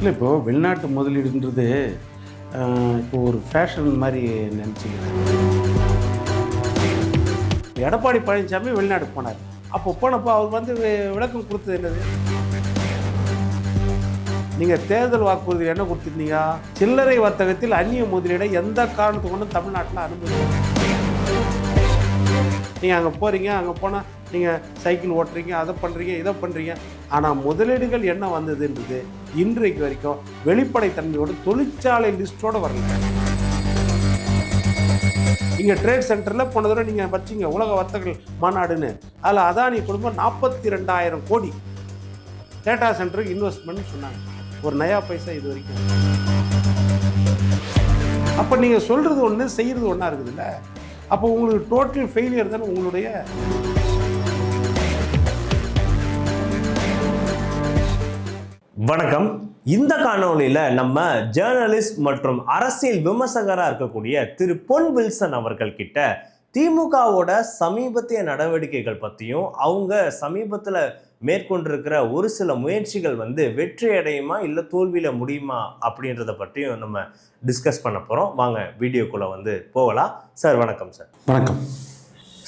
இல்லை இப்போது வெளிநாட்டு முதலீடுன்றது இப்போ ஒரு ஃபேஷன் மாதிரி நினச்சிக்கிறேன். எடப்பாடி பழனிசாமி வெளிநாடு போனார். அப்போ போனப்போ அவர் வந்து விளக்கம் கொடுத்தது என்னது? நீங்கள் தேர்தல் வாக்குறுதி என்ன கொடுத்துருந்தீங்க? சில்லறை வர்த்தகத்தில் அந்நிய முதலீடை எந்த காரணத்துக்கு கொண்டும் தமிழ்நாட்டில் அனுமதி நீங்கள் அங்கே போகிறீங்க அங்கே போனால் நீங்கள் சைக்கிள் ஓட்டுறீங்க அதை பண்ணுறீங்க இதை பண்ணுறீங்க ஆனால் முதலீடுகள் என்ன வந்ததுன்றது இன்றைக்கு வரைக்கும் வெளிப்படைத்தன்மையோட தொழிற்சாலை லிஸ்ட்டோட வரல. இங்கே ட்ரேட் சென்டரில் போன தடவை நீங்கள் வச்சீங்க உலக வர்த்தகர்கள் மாநாடுன்னு. அதில் அதானி குடும்பம் நாற்பத்தி ரெண்டாயிரம் கோடி. டேட்டா சென்டருக்கு இன்வெஸ்ட்மெண்ட் சொன்னாங்க. ஒரு நயா பைசா இது வரைக்கும். அப்போ நீங்கள் சொல்கிறது ஒன்று செய்கிறது ஒன்றா இருக்குதுல்ல? அப்போ உங்களுக்கு டோட்டல் ஃபெயிலியர் தானே உங்களுடைய வணக்கம். இந்த காணொளியில் நம்ம ஜேர்னலிஸ்ட் மற்றும் அரசியல் விமர்சகராக இருக்கக்கூடிய திரு பொன் வில்சன் அவர்கள் கிட்ட திமுகவோட சமீபத்திய நடவடிக்கைகள் பற்றியும் அவங்க சமீபத்தில் மேற்கொண்டிருக்கிற ஒரு சில முயற்சிகள் வந்து வெற்றி அடையுமா இல்லை தோல்வியில் முடியுமா அப்படின்றத பற்றியும் நம்ம டிஸ்கஸ் பண்ண போகிறோம் வாங்க வீடியோக்குள்ளே வந்து போகலாம். சார் வணக்கம் சார். வணக்கம்.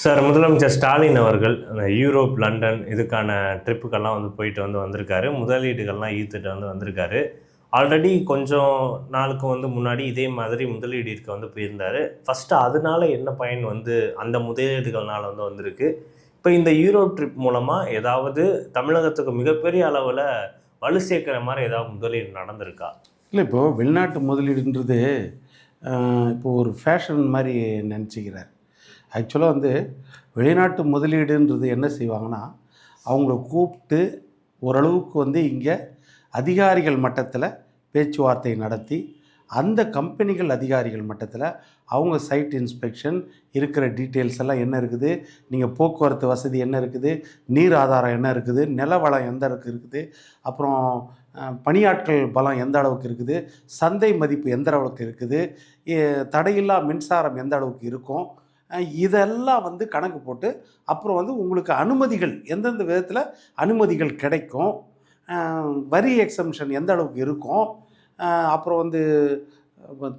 சார் முதலமைச்சர் ஸ்டாலின் அவர்கள் அந்த யூரோப் லண்டன் இதுக்கான ட்ரிப்புக்கெல்லாம் வந்து போயிட்டு வந்து வந்திருக்காரு. முதலீடுகள்லாம் ஈர்த்துட்டு வந்து வந்திருக்காரு. ஆல்ரெடி கொஞ்சம் நாளுக்கு வந்து முன்னாடி இதே மாதிரி முதலீடு இருக்க வந்து போயிருந்தார். ஃபஸ்ட்டு அதனால என்ன பயன் வந்து அந்த முதலீடுகள்னால வந்து வந்திருக்கு. இப்போ இந்த யூரோப் ட்ரிப் மூலமாக ஏதாவது தமிழகத்துக்கு மிகப்பெரிய அளவில் வலு சேர்க்குற மாதிரி ஏதாவது முதலீடு நடந்திருக்கா? இல்லை இப்போது வெளிநாட்டு முதலீடுன்றது இப்போது இப்போ ஒரு ஃபேஷன் மாதிரி நினச்சிக்கிறார். ஆக்சுவலாக வந்து வெளிநாட்டு முதலீடுன்றது என்ன செய்வாங்கன்னா அவங்கள கூப்பிட்டு ஓரளவுக்கு வந்து இங்கே அதிகாரிகள் மட்டத்தில் பேச்சுவார்த்தை நடத்தி அந்த கம்பெனிகள் அதிகாரிகள் மட்டத்தில் அவங்க சைட் இன்ஸ்பெக்ஷன் இருக்கிற டீட்டெயில்ஸ் எல்லாம் என்ன இருக்குது நீங்கள் போக்குவரத்து வசதி என்ன இருக்குது நீர் ஆதாரம் என்ன இருக்குது நில வளம் எந்த அளவுக்கு இருக்குது அப்புறம் பணியாட்கள் பலம் எந்த அளவுக்கு இருக்குது சந்தை மதிப்பு எந்த அளவுக்கு இருக்குது தடையில்லா மின்சாரம் எந்த அளவுக்கு இருக்கும் இதெல்லாம் வந்து கணக்கு போட்டு அப்புறம் வந்து உங்களுக்கு அனுமதிகள் எந்தெந்த விதத்தில் அனுமதிகள் கிடைக்கும் வரி எக்ஸம்ஷன் எந்த அளவுக்கு இருக்கும் அப்புறம் வந்து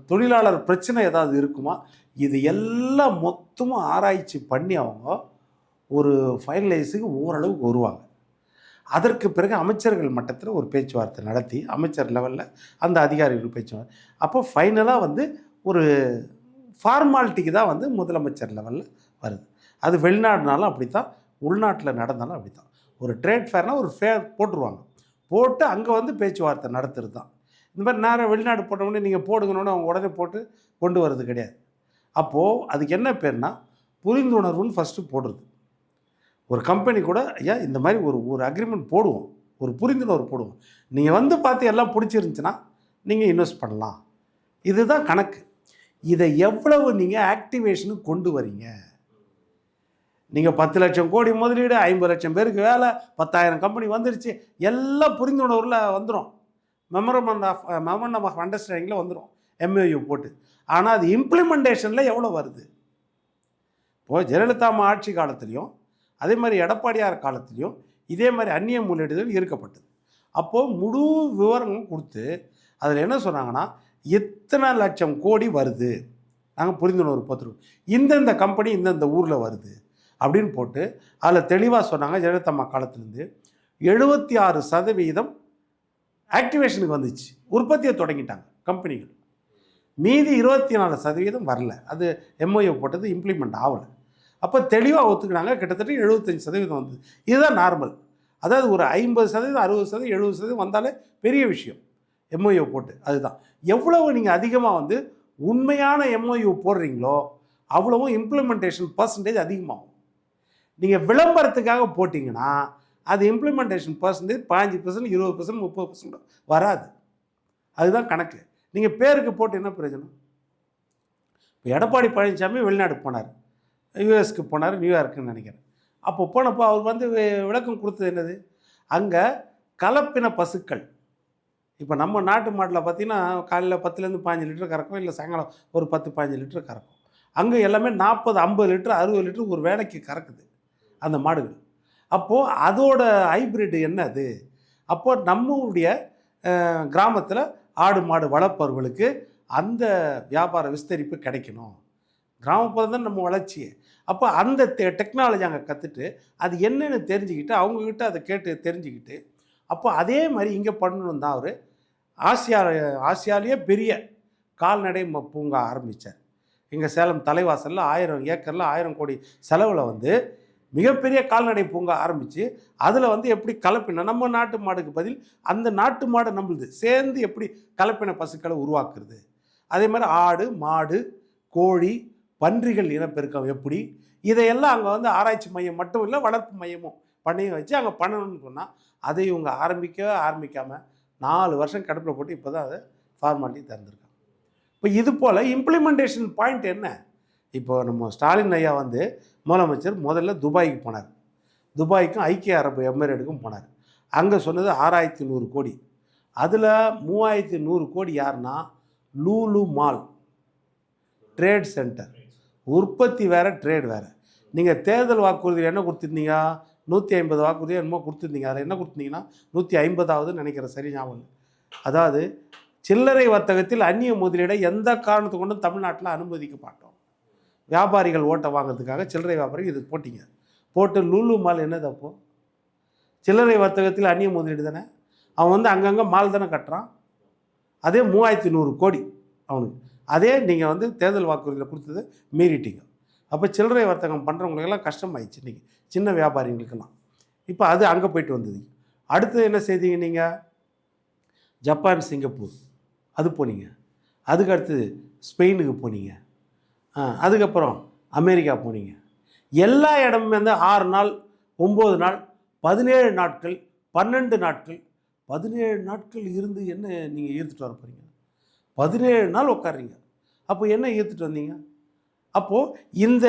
தொழிலாளர் பிரச்சனை ஏதாவது இருக்குமா? இது எல்லாம் மொத்தமும் ஆராய்ச்சி பண்ணி அவங்க ஒரு ஃபைனலைஸுக்கு ஓரளவுக்கு வருவாங்க. அதற்கு பிறகு அமைச்சர்கள் மட்டத்தில் ஒரு பேச்சுவார்த்தை நடத்தி அமைச்சர் லெவலில் அந்த அதிகாரிகள் பேச்சுவார்த்தை. அப்போ ஃபைனலாக வந்து ஒரு ஃபார்மாலிட்டிக்கு தான் வந்து முதலமைச்சர் லெவலில் வருது. அது வெளிநாடுனாலும் அப்படி தான் உள்நாட்டில் நடந்தாலும் அப்படி தான் ஒரு ட்ரேட் ஃபேர்னால் ஒரு ஃபேர் போட்டுருவாங்க. போட்டு அங்கே வந்து பேச்சுவார்த்தை நடத்துறது தான் இந்த மாதிரி நேரம் வெளிநாடு போட்டவுடனே நீங்கள் போடுங்கன்னு அவங்க உடனே போட்டு கொண்டு வர்றது கிடையாது. அப்போது அதுக்கு என்ன பேர்னா புரிந்துணர்வுன்னு ஃபஸ்ட்டு போடுறது. ஒரு கம்பெனி கூட ஐயா இந்த மாதிரி ஒரு ஒரு அக்ரிமெண்ட் போடுவோம். ஒரு புரிந்துணர்வு போடுவோம். நீங்கள் வந்து பார்த்து எல்லாம் பிடிச்சிருந்துச்சுன்னா நீங்கள் இன்வெஸ்ட் பண்ணலாம். இதுதான் கணக்கு. இதை எவ்வளவு நீங்கள் ஆக்டிவேஷனுக்கு கொண்டு வரீங்க? நீங்கள் பத்து லட்சம் கோடி முதலீடு ஐம்பது லட்சம் பேருக்கு வேலை பத்தாயிரம் கம்பெனி வந்துருச்சு எல்லாம் புரிந்துணர்வில் வந்துடும் மெமரமண்ட் ஆஃப் மெமரண்டம் ஆஃப் அண்டர்ஸ்டாண்டிங்கில் வந்துடும் எம்ஏயு போட்டு. ஆனால் அது இம்ப்ளிமெண்டேஷனில் எவ்வளோ வருது? இப்போது ஜெயலலிதா அம்மா ஆட்சி காலத்துலேயும் அதே மாதிரி எடப்பாடியார் காலத்துலேயும் இதே மாதிரி அந்நிய முதலீடுகள் இருக்கப்பட்டது அப்போது முழு விவரங்களும் கொடுத்து அதில் என்ன சொன்னாங்கன்னா எத்தனை லட்சம் கோடி வருது? நாங்கள் புரிந்துணர்வு பார்த்துருக்கோம் இந்தந்த கம்பெனி இந்தந்த ஊரில் வருது அப்படின்னு போட்டு அதில் தெளிவாக சொன்னாங்க ஜெயலலிதா காலத்துலேருந்து. எழுபத்தி ஆறு சதவீதம் ஆக்டிவேஷனுக்கு வந்துச்சு. உற்பத்தியை தொடங்கிட்டாங்க கம்பெனிகள் மீதி இருபத்தி நாலு சதவீதம் வரல. அது எம்ஓஏ போட்டது இம்ப்ளிமெண்ட் ஆகலை. அப்போ தெளிவாக ஒத்துக்கினாங்க. கிட்டத்தட்ட எழுபத்தஞ்சு சதவீதம் வந்தது. இதுதான் நார்மல் அதாவது ஒரு ஐம்பது சதவீதம் அறுபது சதவீதம் எழுபது சதவீதம் வந்தாலே பெரிய விஷயம். எம்ஓயு போட்டு அதுதான். எவ்வளவு நீங்கள் அதிகமாக வந்து உண்மையான எம்ஓயு போடுறீங்களோ அவ்வளவும் இம்ப்ளிமெண்டேஷன் பர்சன்டேஜ் அதிகமாகும். நீங்கள் விளம்பரத்துக்காக போட்டிங்கன்னா அது இம்ப்ளிமெண்டேஷன் பர்சன்டேஜ் பாஞ்சு பர்சன்ட் இருபது பர்சன்ட் முப்பது பர்சன்ட் வராது. அதுதான் கணக்கு. நீங்கள் பேருக்கு போட்டு என்ன பிரயோஜனம்? இப்போ எடப்பாடி பழனிசாமி வெளிநாடு போனார். யூஎஸ்க்கு போனார் நியூயார்க்குன்னு நினைக்கிறேன். அப்போ போனப்போ அவர் வந்து விளக்கம் கொடுத்தது என்னது? அங்கே கலப்பின பசுக்கள் இப்போ நம்ம நாட்டு மாட்டில் பார்த்தீங்கன்னா காலையில் பத்துலேருந்து பாஞ்சு லிட்டர் கறக்கும் இல்லை சாயங்காலம் ஒரு பத்து பாஞ்சு லிட்டர் கறக்கும். அங்கே எல்லாமே நாற்பது ஐம்பது லிட்டர் அறுபது லிட்டர் ஒரு வேலைக்கு கறக்குது அந்த மாடுகள். அப்போது அதோட ஹைப்ரிட் என்ன அது? அப்போது நம்மளுடைய கிராமத்தில் ஆடு மாடு வளர்ப்பவர்களுக்கு அந்த வியாபார விஸ்தரிப்பு கிடைக்கணும். கிராமப்புறம் தான் நம்ம வளர்ச்சியே. அப்போ அந்த டெ- டெக்னாலஜி அங்கே கற்றுட்டு அது என்னென்னு தெரிஞ்சுக்கிட்டு அவங்கக்கிட்ட அதை கேட்டு தெரிஞ்சுக்கிட்டு அப்போ அதே மாதிரி இங்கே பண்ணணும் தான் அவர் ஆசியா ஆசியாலேயே பெரிய கால்நடை ம- பூங்கா ஆரம்பித்தார் இங்கே சேலம் தலைவாசலில் ஆயிரம் ஏக்கரில் ஆயிரம் கோடி செலவில் வந்து மிகப்பெரிய கால்நடை பூங்கா ஆரம்பித்து அதில் வந்து எப்படி கலப்பின நம்ம நாட்டு மாடுக்கு பதில் அந்த நாட்டு மாடு நம்மளுது சேர்ந்து எப்படி கலப்பின பசுக்களை உருவாக்குறது? அதே மாதிரி ஆடு மாடு கோழி பன்றிகள் இனப்பெருக்கம் எப்படி? இதையெல்லாம் அங்கே வந்து ஆராய்ச்சி மையம் மட்டும் இல்லை வளர்ப்பு மையமும் பண்ணையை வச்சு அங்கே பண்ணணும்னு சொன்னால் அதை இவங்க ஆரம்பிக்கவே ஆரம்பிக்காமல் நாலு வருஷம் கடுப்பில் போட்டு இப்போ தான் அதை ஃபார்மாலிட்டி திறந்துருக்காங்க. இப்போ இது போல் இம்ப்ளிமெண்டேஷன் பாயிண்ட் என்ன? இப்போ நம்ம ஸ்டாலின் ஐயா வந்து முதலமைச்சர் முதல்ல துபாய்க்கு போனார். துபாய்க்கும் ஐக்கிய அரபு எமிரேட்டுக்கும் போனார். அங்கே சொன்னது ஆறாயிரத்தி நூறு கோடி. அதில் மூவாயிரத்தி நூறு கோடி யாருன்னா லூலு மால். ட்ரேட் சென்டர் உற்பத்தி வேறு ட்ரேட் வேறு. நீங்கள் தேர்தல் வாக்குறுதியில் என்ன கொடுத்துருந்தீங்க? நூற்றி ஐம்பது வாக்குறுதியோ என்னமோ கொடுத்துருந்தீங்க. அதில் என்ன கொடுத்தீங்கன்னா நூற்றி ஐம்பதாவது நினைக்கிறேன் சரி ஞாபகம் அதாவது சில்லறை வர்த்தகத்தில் அந்நிய முதலீடை எந்த காரணத்து கொண்டும் தமிழ்நாட்டில் அனுமதிக்க மாட்டோம். வியாபாரிகள் ஓட்டை வாங்குறதுக்காக சில்லறை வியாபாரி இது போட்டிங்க. போட்டு லூலு மால் என்னது அப்போது சில்லறை வர்த்தகத்தில் அந்நிய முதலீடு தானே? அவன் வந்து அங்கங்கே மால் தானே கட்டுறான். அதே மூவாயிரத்தி நூறு கோடி அவனுக்கு. அதே நீங்கள் வந்து தேர்தல் வாக்குறுதியில் கொடுத்தது மீறிட்டீங்க. அப்போ சில்லறை வர்த்தகம் பண்ணுறவங்களுக்கெல்லாம் கஷ்டமாயிடுச்சு இன்றைக்கி சின்ன வியாபாரிகளுக்கெல்லாம் இப்போ அது அங்கே போயிட்டு வந்தது. அடுத்து என்ன செய்தீங்க நீங்கள் ஜப்பான் சிங்கப்பூர். அது போனீங்க. அதுக்கு அடுத்து ஸ்பெயினுக்கு போனீங்க. அதுக்கப்புறம் அமெரிக்கா போனீங்க. எல்லா இடமுமே வந்து ஆறு நாள் ஒம்பது நாள் பதினேழு நாட்கள் பன்னெண்டு நாட்கள். பதினேழு நாட்கள் இருந்து என்ன நீங்கள் ஈர்த்துட்டு வர போகிறீங்க பதினேழு நாள் உட்கார்றீங்க. அப்போ என்ன ஈர்த்துட்டு வந்தீங்க? அப்போது இந்த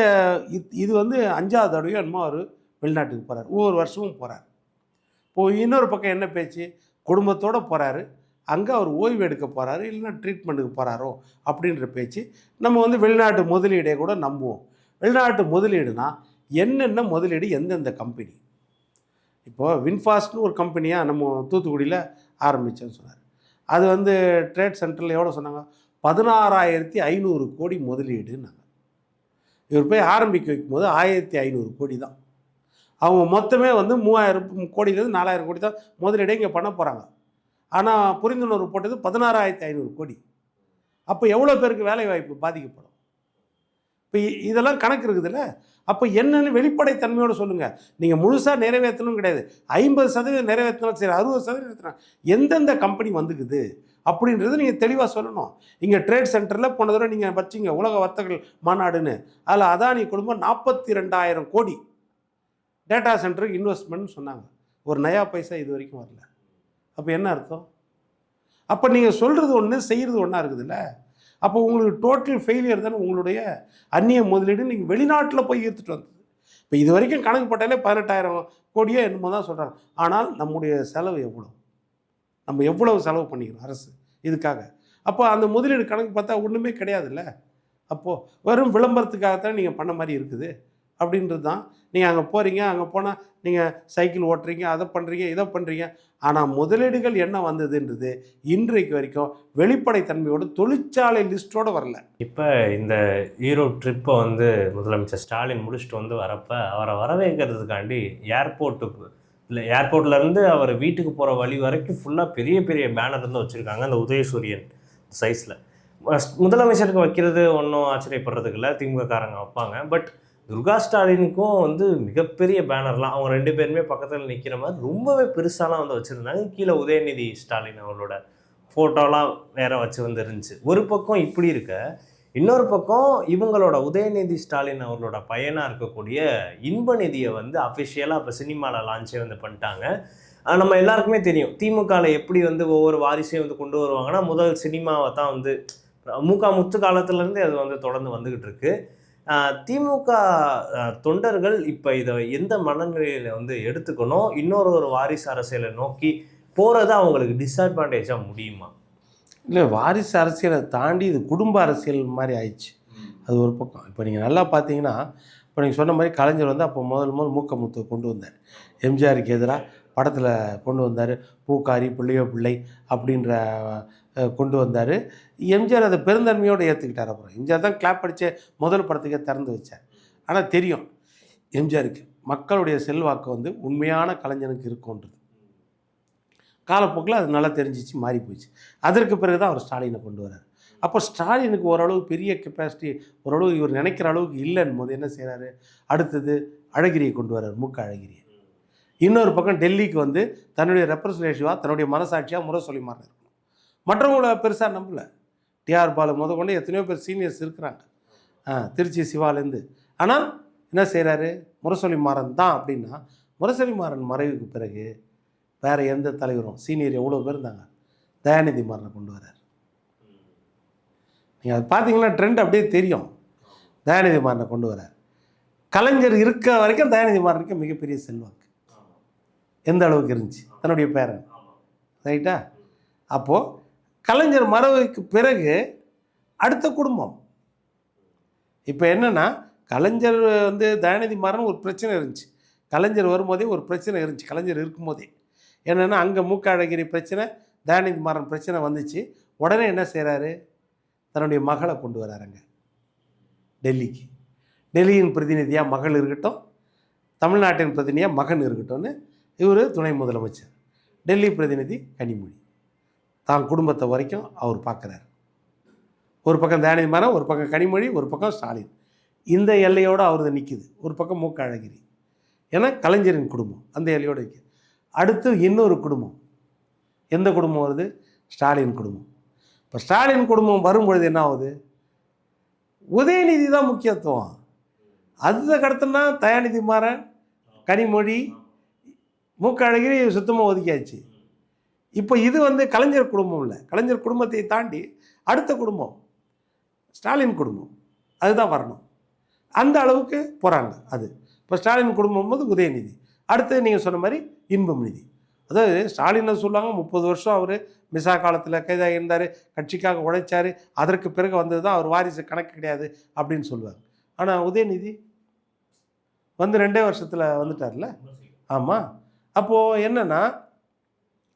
இது- இது வந்து அஞ்சாவது தடவையோ என்னமோ அவர் வெளிநாட்டுக்கு போகிறார் ஒவ்வொரு வருஷமும் போகிறார் இப்போது இன்னொரு பக்கம் என்ன பேச்சு? குடும்பத்தோடு போகிறாரு அங்கே அவர் ஓய்வு எடுக்க போகிறாரு இல்லைன்னா ட்ரீட்மெண்ட்டுக்கு போகிறாரோ அப்படின்ற பேச்சு நம்ம வந்து வெளிநாட்டு முதலீடே கூட நம்புவோம். வெளிநாட்டு முதலீடுனா என்னென்ன முதலீடு எந்தெந்த கம்பெனி இப்போது வின்ஃபாஸ்ட்னு ஒரு கம்பெனியாக நம்ம தூத்துக்குடியில் ஆரம்பித்தேன்னு சொன்னார். அது வந்து ட்ரேட் சென்டரில் எவ்வளோ சொன்னாங்க? பதினாறாயிரத்தி ஐநூறு கோடி முதலீடுன்னாங்க. இவர் போய் ஆரம்பிக்க வைக்கும்போது ஆயிரத்தி ஐநூறு கோடி தான். அவங்க மொத்தமே வந்து மூவாயிரம் கோடியிலேருந்து நாலாயிரம் கோடி தான் முதலீடே இங்கே பண்ண போகிறாங்க ஆனால் புரிந்துணர்வு போட்டது பதினாறாயிரத்தி ஐநூறு கோடி. அப்போ எவ்வளோ பேருக்கு வேலை வாய்ப்பு பாதிக்கப்படும்? இப்போ இதெல்லாம் கணக்கு இருக்குதுல்ல? அப்போ என்னென்னு வெளிப்படைத்தன்மையோடு சொல்லுங்கள் நீங்கள் முழுசாக நிறைவேற்றணும் கிடையாது. ஐம்பது சதவீதம் நிறைவேற்றினாலும் சரி அறுபது சதவீதம் எந்தெந்த கம்பெனி வந்துக்குது? அப்படின்றது நீங்கள் தெளிவாக சொல்லணும். இங்கே ட்ரேட் சென்டரில் போன தடவை நீங்கள் வச்சிங்க உலக வர்த்தகர்கள் மாநாடுன்னு. அதில் அதானி குடும்பம் நாற்பத்தி ரெண்டாயிரம் கோடி டேட்டா சென்டருக்கு இன்வெஸ்ட்மெண்ட்னு சொன்னாங்க. ஒரு நயா பைசா இது வரைக்கும் வரல. அப்போ என்ன அர்த்தம்? அப்போ நீங்கள் சொல்கிறது ஒன்று செய்கிறது ஒன்றா இருக்குதுல்ல? அப்போ உங்களுக்கு டோட்டல் ஃபெயிலியர் தானே உங்களுடைய அந்நிய முதலீடு நீங்கள் வெளிநாட்டில் போய் ஈர்த்துட்டு வந்தது. இப்போ இது வரைக்கும் கணக்கு போட்டாலே பதினெட்டாயிரம் கோடியோ என்னமோ தான் சொல்கிறாங்க ஆனால் நம்முடைய செலவு எவ்வளோ நம்ம எவ்வளவு செலவு பண்ணிக்கிறோம் அரசு இதுக்காக. அப்போ அந்த முதலீடு கணக்கு பார்த்தா ஒன்றுமே கிடையாதுல்ல? அப்போது வெறும் விளம்பரத்துக்காகத்தான் நீங்கள் பண்ண மாதிரி இருக்குது? அப்படின்றது தான் நீங்கள் அங்கே போகிறீங்க அங்கே போனால் நீங்கள் சைக்கிள் ஓட்டுறீங்க அதை பண்ணுறீங்க இதை பண்ணுறீங்க ஆனால் முதலீடுகள் என்ன வந்ததுன்றது இன்றைக்கு வரைக்கும் வெளிப்படைத்தன்மையோடு தொழிற்சாலை லிஸ்ட்டோடு வரல. இப்போ இந்த ஈரோடு ட்ரிப்பை வந்து முதலமைச்சர் ஸ்டாலின் முடிச்சுட்டு வந்து வரப்போ அவரை வரவேற்கிறதுக்காண்டி ஏர்போர்ட்டுக்கு இல்லை ஏர்போர்ட்லேருந்து அவர் வீட்டுக்கு போகிற வழி வரைக்கும் ஃபுல்லாக பெரிய பெரிய பேனர் தான் வச்சுருக்காங்க அந்த உதயசூரியன் சைஸில் முதலமைச்சருக்கு வைக்கிறது ஒன்றும் ஆச்சரியப்படுறதுக்கு இல்லை திமுககாரங்க வைப்பாங்க. பட் துர்கா ஸ்டாலினுக்கும் வந்து மிகப்பெரிய பேனர்லாம் அவங்க ரெண்டு பேருமே பக்கத்தில் நிற்கிற மாதிரி ரொம்பவே பெருசாலாம் வந்து வச்சுருந்தாங்க. கீழே உதயநிதி ஸ்டாலின் அவங்களோட ஃபோட்டோலாம் வேற வச்சு வந்து இருந்துச்சு. ஒரு பக்கம் இப்படி இருக்க இன்னொரு பக்கம் இவங்களோட உதயநிதி ஸ்டாலின் அவர்களோட பையனாக இருக்கக்கூடிய இன்பநிதியை வந்து அஃபிஷியலாக இப்போ சினிமாவில் லான்ச்சே வந்து பண்ணிட்டாங்க. நம்ம எல்லாருக்குமே தெரியும். திமுகவில் எப்படி வந்து ஒவ்வொரு வாரிசையும் வந்து கொண்டு வருவாங்கன்னா முதல் சினிமாவை தான் வந்து முக முத்து காலத்துலேருந்து அது வந்து தொடர்ந்து வந்துக்கிட்டு இருக்கு. திமுக தொண்டர்கள் இப்போ இதை எந்த மனநிலையில் வந்து எடுத்துக்கணும்? இன்னொரு ஒரு வாரிசு அரசியலை நோக்கி போகிறது அவங்களுக்கு டிஸ்அட்வான்டேஜாக முடியுமா? இல்லை வாரிசு அரசியலை தாண்டி இது குடும்ப அரசியல் மாதிரி ஆயிடுச்சு. அது ஒரு பக்கம். இப்போ நீங்கள் நல்லா பார்த்தீங்கன்னா இப்போ நீங்கள் சொன்ன மாதிரி கலைஞர் வந்து அப்போ முதல் முதல் மூக்க முத்து கொண்டு வந்தார். எம்ஜிஆருக்கு எதிராக படத்தில் கொண்டு வந்தார். பூக்காரி பிள்ளையோ பிள்ளை அப்படின்ற கொண்டு வந்தார். எம்ஜிஆர் அதை பெருந்தன்மையோடு ஏற்றுக்கிட்டார் அப்புறம். எம்ஜிஆர் தான் கிளாப் அடித்த முதல் படத்துக்கே திறந்து வச்சார். ஆனால் தெரியும் எம்ஜிஆருக்கு மக்களுடைய செல்வாக்கு வந்து உண்மையான கலைஞனுக்கு இருக்கும்ன்றது. காலப்போக்கில் அது நல்லா தெரிஞ்சிச்சு மாறி போச்சு அதற்கு பிறகு தான் அவர் ஸ்டாலினை கொண்டு வரார் அப்போ ஸ்டாலினுக்கு ஓரளவு பெரிய கெப்பாசிட்டி ஓரளவு இவர் நினைக்கிற அளவுக்கு இல்லைன்னு போது என்ன செய்கிறாரு அடுத்தது அழகிரியை கொண்டு வர்றார் மூக்க அழகிரியை. இன்னொரு பக்கம் டெல்லிக்கு வந்து தன்னுடைய ரெப்ரஸன்டேட்டிவாக தன்னுடைய மனசாட்சியாக முரசொலி மாதிரி இருக்கணும் மற்றவங்கள பெருசாக நம்பலை. டிஆர் பாலு முத கொண்டு எத்தனையோ பேர் சீனியர்ஸ் இருக்கிறாங்க. திருச்சி சிவாலேருந்து ஆனால் என்ன செய்கிறாரு முரசொலி மாறன் தான் அப்படின்னா முரசொலி மாறன் மறைவுக்கு பிறகு வேறு எந்த தலைவரும் சீனியர் எவ்வளோ பேர் இருந்தாங்க? தயாநிதி மாறனை கொண்டு வரார் நீங்கள் அது பார்த்தீங்கன்னா ட்ரெண்ட் அப்படியே தெரியும். தயாநிதி மாறனை கொண்டு வரார் கலைஞர் இருக்க வரைக்கும் தயாநிதி மாறனுக்கு மிகப்பெரிய செல்வாக்கு. எந்த அளவுக்கு இருந்துச்சு? தன்னுடைய பேரன். ரைட்டா? அப்போது கலைஞர் மறைவுக்கு பிறகு அடுத்த குடும்பம். இப்போ என்னென்னா கலைஞர் வந்து தயாநிதி மாறன் ஒரு பிரச்சனை இருந்துச்சு. கலைஞர் வரும்போதே ஒரு பிரச்சனை இருந்துச்சு. கலைஞர் இருக்கும்போதே. என்னென்னா அங்கே மூக்க அழகிரி பிரச்சனை தயாநிதி மாறன் பிரச்சனை வந்துச்சு. உடனே என்ன செய்கிறாரு தன்னுடைய மகளை கொண்டு வராருங்க. டெல்லிக்கு. டெல்லியின் பிரதிநிதியாக மகள் இருக்கட்டும் தமிழ்நாட்டின் பிரதிநிதியாக மகன் இருக்கட்டும்னு இவர் துணை முதலமைச்சர். டெல்லி பிரதிநிதி கனிமொழி. தான் குடும்பத்தை வரைக்கும் அவர் பார்க்குறாரு. ஒரு பக்கம் தயாநிதி மாறன் ஒரு பக்கம் கனிமொழி ஒரு பக்கம் ஸ்டாலின். இந்த எல்லையோடு அவரது நிற்கிது ஒரு பக்கம் மூக்க அழகிரி ஏன்னா கலைஞரின் குடும்பம் அந்த எல்லையோடு நிற்கிது அடுத்து இன்னொரு குடும்பம். எந்த குடும்பம் வருது? ஸ்டாலின் குடும்பம். இப்போ ஸ்டாலின் குடும்பம் வரும்பொழுது என்ன ஆகுது? உதயநிதி தான் முக்கியத்துவம். அதுக்கு அடுத்துனா தயாநிதி மாறன் கனிமொழி மூக்க அழகிரி சுத்தமாக ஒதுக்கியாச்சு. இப்போ இது வந்து கலைஞர் குடும்பம் இல்லை. கலைஞர் குடும்பத்தை தாண்டி அடுத்த குடும்பம் ஸ்டாலின் குடும்பம். அதுதான் வரணும். அந்த அளவுக்கு போகிறாங்க அது. இப்போ ஸ்டாலின் குடும்பம் போது உதயநிதி. அடுத்து நீங்கள் சொன்ன மாதிரி இன்பம் நிதி. அதாவது ஸ்டாலினில் சொல்லுவாங்க முப்பது வருஷம் அவர் மிசா காலத்தில் கைதாக இருந்தார் கட்சிக்காக உழைச்சார் அதற்கு பிறகு வந்தது தான் அவர் வாரிசு கணக்கு கிடையாது அப்படின்னு சொல்லுவாங்க. ஆனால் உதயநிதி வந்து ரெண்டே வருஷத்தில் வந்துட்டார்ல? ஆமாம் அப்போது என்னென்னா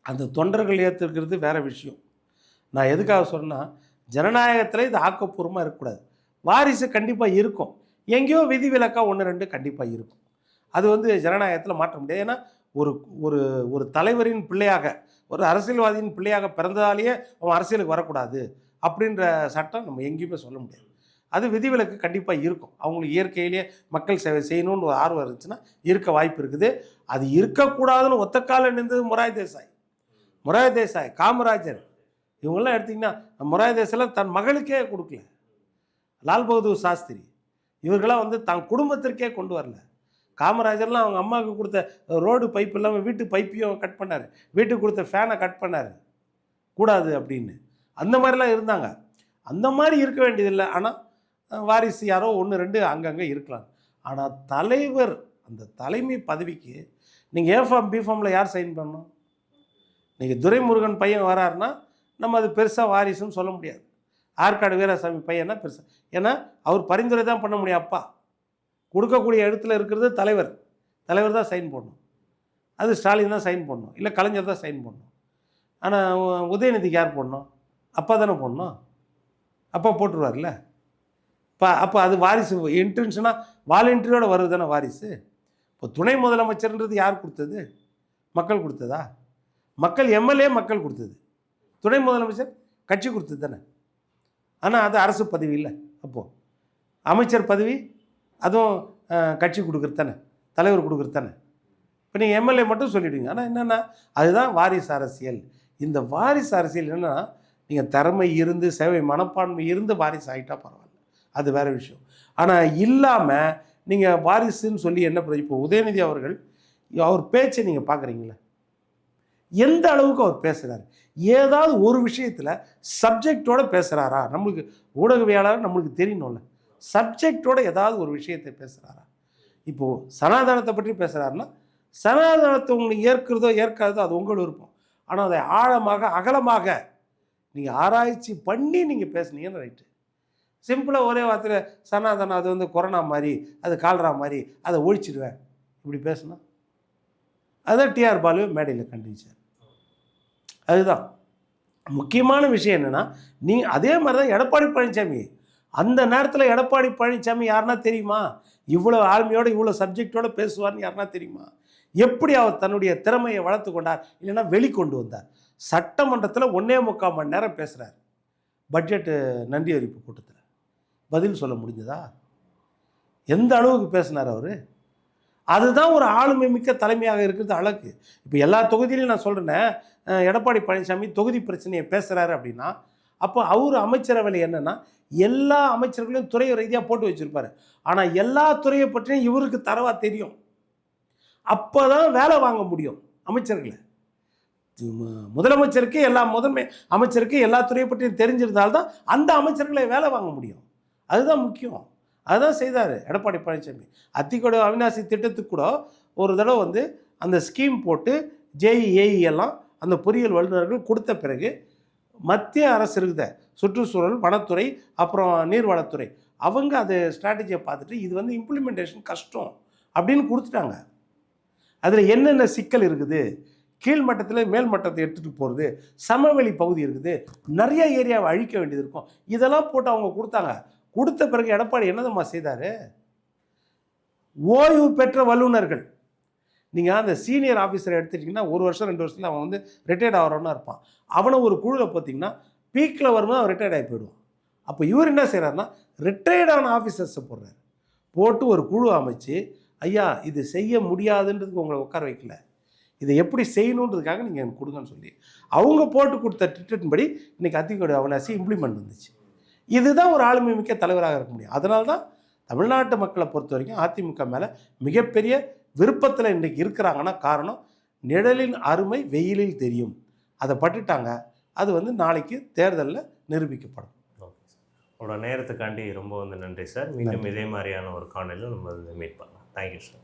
அந்த தொண்டர்கள் ஏற்றுக்கிறது வேற விஷயம். நான் எதுக்காக சொன்னால் ஜனநாயகத்தில் இது ஆக்கப்பூர்வமாக இருக்கக்கூடாது. வாரிசு கண்டிப்பாக இருக்கும். எங்கேயோ விதிவிலக்காக ஒன்று ரெண்டு கண்டிப்பாக இருக்கும். அது வந்து ஜனநாயகத்தில் மாற்ற முடியாது. ஏன்னா ஒரு ஒரு ஒரு தலைவரின் பிள்ளையாக ஒரு அரசியல்வாதியின் பிள்ளையாக பிறந்ததாலேயே அவன் அரசியலுக்கு வரக்கூடாது அப்படின்ற சட்டம் நம்ம எங்கேயுமே சொல்ல முடியாது. அது விதிவிலக்கு கண்டிப்பாக இருக்கும். அவங்களுக்கு இயற்கையிலேயே மக்கள் சேவை செய்யணும்னு ஒரு ஆர்வம் இருந்துச்சுன்னா இருக்க வாய்ப்பு இருக்குது. அது இருக்கக்கூடாதுன்னு ஒத்தக்கால நின்றது மொராய் தேசாய். முராய் தேசாய் காமராஜர். இவங்கெல்லாம் எடுத்திங்கன்னா மொராய் தேசாயில் தன் மகளுக்கே கொடுக்கல. லால் பகதூர் சாஸ்திரி. இவர்களாம் வந்து தன் குடும்பத்திற்கே கொண்டு வரல. காமராஜர்லாம் அவங்க அம்மாவுக்கு கொடுத்த ரோடு பைப் இல்லாமல் வீட்டு பைப்பையும் கட் பண்ணார். வீட்டுக்கு கொடுத்த ஃபேனை கட் பண்ணார். கூடாது அப்படின்னு. அந்த மாதிரிலாம் இருந்தாங்க. அந்த மாதிரி இருக்க வேண்டியதில்லை. ஆனால் வாரிசு யாரோ ஒன்று ரெண்டு அங்கங்கே இருக்கலாம். ஆனால் தலைவர் அந்த தலைமை பதவிக்கு நீங்கள் ஏ ஃபார்ம் பி ஃபார்மில் யார் சைன் பண்ணணும்? நீங்கள் துரைமுருகன் பையன் வராருன்னா நம்ம அது பெருசாக வாரிசுன்னு சொல்ல முடியாது. ஆற்காடு வீராசாமி பையனா பெருசாக ஏன்னா அவர் பரிந்துரை தான் பண்ண முடியும் அப்பா. கொடுக்கக்கூடிய இடத்துல இருக்கிறது தலைவர். தலைவர் தான் சைன் பண்ணணும் அது ஸ்டாலின் தான் சைன் பண்ணணும் இல்லை கலைஞர் தான் சைன் பண்ணணும் ஆனால் உதயநிதிக்கு யார் போடணும்? அப்பா தானே போடணும். அப்பா போட்டுருவார்ல. இப்போ அப்போ அது வாரிசு இன்டென்ஷனாக வாலண்டியரோடு வருது தானே வாரிசு. இப்போ துணை முதலமைச்சர்ன்றது யார் கொடுத்தது? மக்கள் கொடுத்ததா? மக்கள் எம்எல்ஏ மக்கள் கொடுத்தது. துணை முதலமைச்சர் கட்சி கொடுத்தது தானே. ஆனால் அது அரசு பதவி இல்லை. அப்போது அமைச்சர் பதவி அதுவும் கட்சி கொடுக்குறது தானே? தலைவர் கொடுக்குறது தானே? இப்போ நீங்கள் எம்எல்ஏ மட்டும் சொல்லிவிடுங்க ஆனால் என்னென்னா அதுதான் வாரிசு அரசியல். இந்த வாரிசு அரசியல் என்னென்னா நீங்கள் திறமை இருந்து சேவை மனப்பான்மை இருந்து வாரிசு ஆகிட்டா பரவாயில்ல. அது வேறு விஷயம். ஆனால் இல்லாமல் நீங்கள் வாரிசுன்னு சொல்லி என்ன இப்போ உதயநிதி அவர்கள் அவர் பேச்சை நீங்கள் பார்க்குறீங்களே எந்த அளவுக்கு அவர் பேசுகிறாரு ஏதாவது ஒரு விஷயத்தில் சப்ஜெக்டோடு பேசுகிறாரா நம்மளுக்கு ஊடகவியாளர் நம்மளுக்கு தெரியணும்ல. சப்ஜெக்டோட ஏதாவது ஒரு விஷயத்தை பேசுகிறாரா இப்போது சனாதனத்தை பற்றி பேசுகிறாருன்னா சனாதனத்தை உங்களுக்கு ஏற்கிறதோ ஏற்காததோ அது உங்கள் விருப்பம். ஆனால் அதை ஆழமாக அகலமாக நீங்கள் ஆராய்ச்சி பண்ணி நீங்கள் பேசுனீங்கன்னு ரைட்டு. சிம்பிளாக ஒரே வார்த்தையில் சனாதனம் அது வந்து கொரோனா மாதிரி அது கால்ரா மாதிரி அதை ஒழிச்சிடுவேன். இப்படி பேசுனா? அதான் டிஆர் பாலு மேடையில் கண்டிச்சார். அதுதான். முக்கியமான விஷயம் என்னென்னா நீ அதே மாதிரி தான் எடப்பாடி பழனிசாமி அந்த நேரத்தில் எடப்பாடி பழனிசாமி யாருன்னா தெரியுமா? இவ்வளோ ஆளுமையோட இவ்வளோ சப்ஜெக்டோடு பேசுவார்னு யாருன்னா தெரியுமா? எப்படி அவர் தன்னுடைய திறமையை வளர்த்து கொண்டார்? இல்லைன்னா வெளிக்கொண்டு வந்தார். சட்டமன்றத்தில் ஒன்றே முக்கால் மணி நேரம் பேசுகிறார் பட்ஜெட்டு நன்றி அறிவிப்பு கூட்டத்தில். பதில் சொல்ல முடிஞ்சதா? எந்த அளவுக்கு பேசினார் அவர்? அதுதான் ஒரு ஆளுமை மிக்க தலைமையாக இருக்கிறது அழகு. இப்போ எல்லா தொகுதியிலையும் நான் சொல்கிறேனே எடப்பாடி பழனிசாமி தொகுதி பிரச்சனையை பேசுகிறாரு அப்படின்னா அப்போ அவர் அமைச்சரவையில் என்னென்னா எல்லா அமைச்சர்களையும் துறை ரீதியாக போட்டு வச்சுருப்பார். ஆனால் எல்லா துறையை பற்றியும் இவருக்கு தரவா தெரியும். அப்போ தான் வேலை வாங்க முடியும் அமைச்சர்களை. முதலமைச்சருக்கு எல்லா முதன்மை அமைச்சருக்கு எல்லா துறையை பற்றியும் தெரிஞ்சிருந்தால்தான் அந்த அமைச்சர்களை வேலை வாங்க முடியும். அதுதான் முக்கியம். அதுதான் செய்தார் எடப்பாடி பழனிசாமி. அத்திக்கோட அவினாசி திட்டத்துக்கு கூட ஒரு தடவை வந்து அந்த ஸ்கீம் போட்டு ஜேஇஏஇ எல்லாம் அந்த பொறியியல் வல்லுநர்கள் கொடுத்த பிறகு மத்திய அரசு இருக்குத. சுற்றுச்சூழல் வனத்துறை அப்புறம் நீர்வளத்துறை. அவங்க அது ஸ்ட்ராட்டஜியை பார்த்துட்டு இது வந்து இம்ப்ளிமெண்டேஷன் கஷ்டம் அப்படின்னு கொடுத்துட்டாங்க. அதில் என்னென்ன சிக்கல் இருக்குது? கீழ்மட்டத்தில் மேல் மட்டத்தை எடுத்துகிட்டு போகிறது சமவெளி பகுதி இருக்குது நிறைய ஏரியாவை அழிக்க வேண்டியது இருக்கும். இதெல்லாம் போட்டு அவங்க கொடுத்தாங்க. கொடுத்த பிறகு எடப்பாடி என்னதம்மா செய்தார்? ஓய்வு பெற்ற வல்லுநர்கள். நீங்கள் அந்த சீனியர் ஆஃபீஸரை எடுத்துட்டிங்கன்னா ஒரு வருஷம் ரெண்டு வருஷத்தில் அவன் வந்து ரிட்டையர்ட் ஆகிறவனா இருப்பான். அவனை ஒரு குழுவில் பார்த்தீங்கன்னா பீக்கில் வரும்போது அவன் ரிட்டையர்ட் ஆகி போயிடுவான். அப்போ இவர் என்ன செய்கிறாருன்னா ரிட்டையர்டான ஆஃபீஸர்ஸை போடுறாரு. போட்டு ஒரு குழு அமைச்சு ஐயா இது செய்ய முடியாதுன்றதுக்கு உங்களை உட்கார வைக்கல. இதை எப்படி செய்யணுன்றதுக்காக நீங்கள் எனக்கு கொடுங்கன்னு சொல்லி. அவங்க போட்டு கொடுத்த திட்டத்தின்படி இன்றைக்கி அத்திக்கோடு அவனாசி இம்ப்ளிமெண்ட் வந்துச்சு. இதுதான் ஒரு ஆளுமை மிக்க தலைவராக இருக்க முடியும். அதனால தான் தமிழ்நாட்டு மக்களை பொறுத்த வரைக்கும் அதிமுக மேலே மிகப்பெரிய விருப்பத்தில் இன்றைக்கு இருக்கிறாங்கன்னா காரணம் நிழலின் அருமை வெயிலில் தெரியும். அதை பட்டுட்டாங்க. அது வந்து நாளைக்கு தேர்தலில் நிரூபிக்கப்படும். உங்களோட நேரத்துக்காண்டி ரொம்ப வந்து நன்றி சார். மீண்டும் இதே மாதிரியான ஒரு காணொலியில் நம்ம மீட் பண்ணலாம். Thank you sir